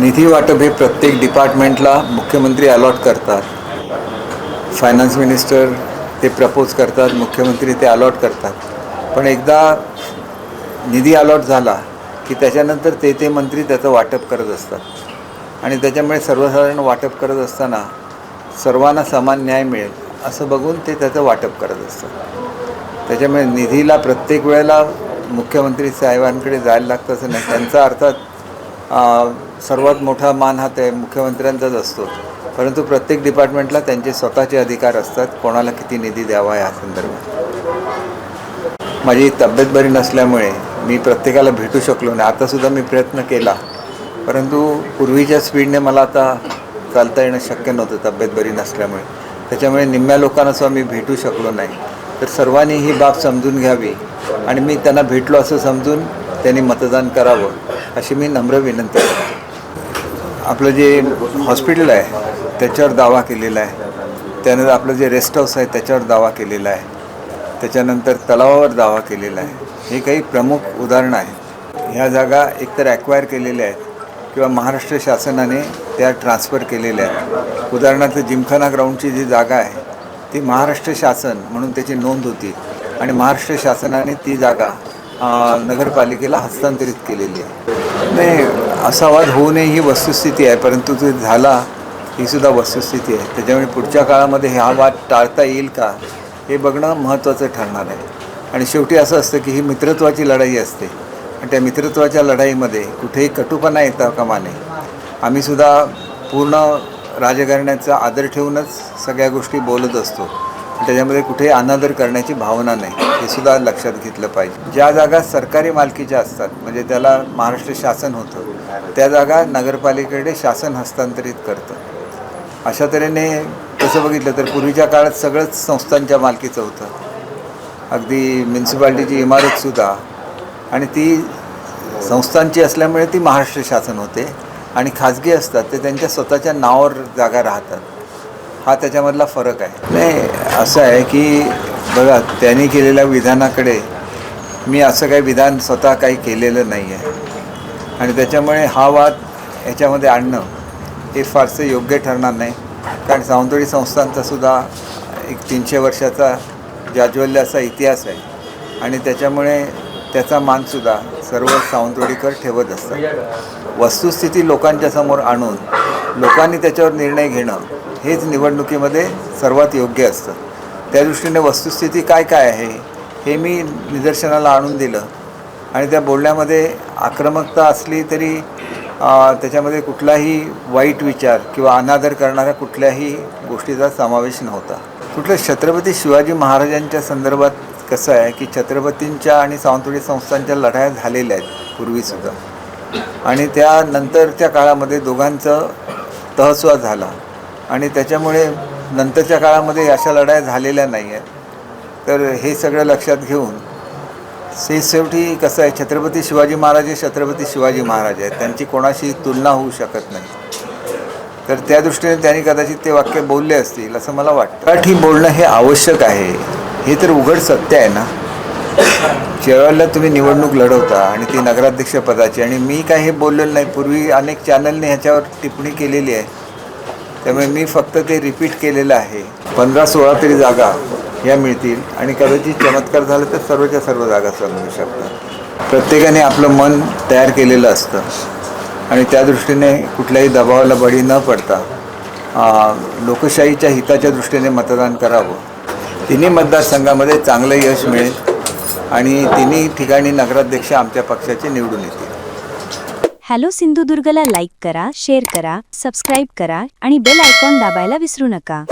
निधी वाटप हे प्रत्येक डिपार्टमेंटला मुख्यमंत्री अलॉट करतात. फायनान्स मिनिस्टर ते प्रपोज करतात मुख्यमंत्री ते अलॉट करतात. पण एकदा निधी अलॉट झाला की त्याच्यानंतर ते ते मंत्री त्याचं वाटप करत असतात. आणि त्याच्यामुळे सर्वसाधारण वाटप करत असताना सर्वांना समान न्याय मिळेल असं बघून ते त्याचं वाटप करत असतात. त्याच्यामुळे निधीला प्रत्येक वेळेला मुख्यमंत्री साहेबांकडे जायला लागतं असं नाही. त्यांचा अर्थात सर्वात मोठा मान हा ते मुख्यमंत्र्यांचाच असतो. परंतु प्रत्येक डिपार्टमेंटला त्यांचे स्वतःचे अधिकार असतात. कोणाला किती निधी द्यावा या संदर्भात. माझी तब्येत बरी नसल्यामुळे मी प्रत्येकाला भेटू शकलो नाही. आतासुद्धा मी प्रयत्न केला. परंतु पूर्वीच्या स्पीडने मला आता चालता येणं शक्य नव्हतं तब्येत बरी नसल्यामुळे. त्याच्यामुळे निम्म्या लोकांना सुद्धा मी भेटू शकलो नाही. तर सर्वांनी ही बाब समजून घ्यावी आणि मी त्यांना भेटलो असं समजून त्यांनी मतदान करावं. अशी मी नम्र विनंती करतो. आपलं जे हॉस्पिटल आहे त्याच्यावर दावा केलेला आहे. त्यानंतर आपलं जे रेस्ट हाऊस आहे त्याच्यावर दावा केलेला आहे. त्याच्यानंतर तलावावर दावा केलेला आहे. हे काही प्रमुख उदाहरणं आहेत ह्या जागा एकतर ॲक्वायर केलेल्या आहेत किंवा महाराष्ट्र शासनाने त्या ट्रान्सफर केलेल्या आहेत. उदाहरणार्थ जिमखाना ग्राउंडची जी जागा आहे ती महाराष्ट्र शासन म्हणून त्याची नोंद होती आणि महाराष्ट्र शासनाने ती जागा नगरपालिकेला हस्तांतरित केलेली आहे. नाही असा वाद होऊ नये ही वस्तुस्थिती आहे. परंतु तो झाला ही सुद्धा वस्तुस्थिती आहे. त्याच्यामुळे पुढच्या काळामध्ये हा वाद टाळता येईल का हे बघणं महत्त्वाचं ठरणार आहे. आणि शेवटी असं असतं की ही मित्रत्वाची लढाई असते. आणि त्या मित्रत्वाच्या लढाईमध्ये कुठेही कटुपणा येता कामा नये. पूर्ण राजकारण्याचा आदर ठेवूनच सगळ्या गोष्टी बोलत असतो. त्याच्यामध्ये कुठेही अनादर करण्याची भावना नाही. हे सुद्धा लक्षात घेतलं पाहिजे. ज्या जागा सरकारी मालकीच्या असतात म्हणजे त्याला महाराष्ट्र शासन होतं त्या जागा नगरपालिकेकडे शासन हस्तांतरित करतं. अशा तऱ्हेने तसं बघितलं तर पूर्वीच्या काळात सगळंच संस्थांच्या मालकीचं होतं. अगदी म्युन्सिपाल्टीची इमारतसुद्धा आणि ती संस्थांची असल्यामुळे ती महाराष्ट्र शासन होते. आणि खाजगी असतात ते त्यांच्या स्वतःच्या नावावर जागा राहतात. हा त्याच्यामधला फरक आहे. नाही असं आहे की बघा त्यांनी केलेल्या विधानाकडे मी असं काही विधान स्वतः काही केलेलं नाही आहे. आणि त्याच्यामुळे हा वाद याच्यामध्ये आणणं हे फारसं योग्य ठरणार नाही. कारण सावंतवाडी संस्थांचासुद्धा एक तीनशे वर्षाचा जाज्वल्य असा इतिहास आहे. आणि त्याच्यामुळे त्याचा मानसुद्धा सर्व सावंतवाडीकर ठेवत असतात. वस्तुस्थिती लोकांच्या समोर आणून लोकांनी त्याच्यावर निर्णय घेणं हेच निवडणुकीमध्ये सर्वात योग्य असतं. त्या दृष्टीने वस्तुस्थिती काय काय आहे हे मी निदर्शनाला आणून दिलं. आणि त्या बोलण्यामध्ये आक्रमकता असली तरी त्याच्यामध्ये कुठलाही वाईट विचार किंवा अनादर करणाऱ्या कुठल्याही गोष्टीचा समावेश नव्हता. कुठलं छत्रपती शिवाजी महाराजांच्या संदर्भात कसं आहे की छत्रपतींच्या आणि सावंतवाडी संस्थांच्या लढाया झालेल्या आहेत पूर्वीसुद्धा. आणि त्यानंतरच्या काळामध्ये दोघांचं तहसुआ झाला. आणि त्याच्यामुळे नंतरच्या काळामध्ये अशा लढाया झालेल्या नाही आहेत. तर हे सगळं लक्षात घेऊन से शेवटी कसं आहे छत्रपती शिवाजी महाराज हे छत्रपती शिवाजी महाराज आहेत. त्यांची कोणाशी तुलना होऊ शकत नाही. तर त्या दृष्टीने त्यांनी कदाचित ते वाक्य बोलले असतील असं मला वाटतं. मराठी बोलणं हे आवश्यक आहे. हे तर उघड सत्य आहे ना? जेव्हा तुम्ही निवडणूक लढवता आणि ती नगराध्यक्ष पदाची. आणि मी काय हे बोललेलं नाही. पूर्वी अनेक चॅनलने ह्याच्यावर टिप्पणी केलेली आहे. त्यामुळे मी फक्त ते रिपीट केलेलं आहे. पंधरा सोळा तरी जागा ह्या मिळतील आणि कदाचित चमत्कार झाला तर सर्वच्या सर्व जागा सुद्धा मिळू शकतात. प्रत्येकाने आपलं मन तयार केलेलं असतं आणि त्या दृष्टीने कुठल्याही दबावाला बळी न पडता लोकशाहीच्या हिताच्या दृष्टीने मतदान करावं. तिन्ही मतदारसंघामध्ये चांगलं यश मिळेल आणि तिन्ही ठिकाणी नगराध्यक्ष आमच्या पक्षाचे निवडून येतील. हॅलो सिंधुदुर्गला लाईक करा शेअर करा सबस्क्राईब करा आणि बेल आयकॉन दाबायला विसरू नका.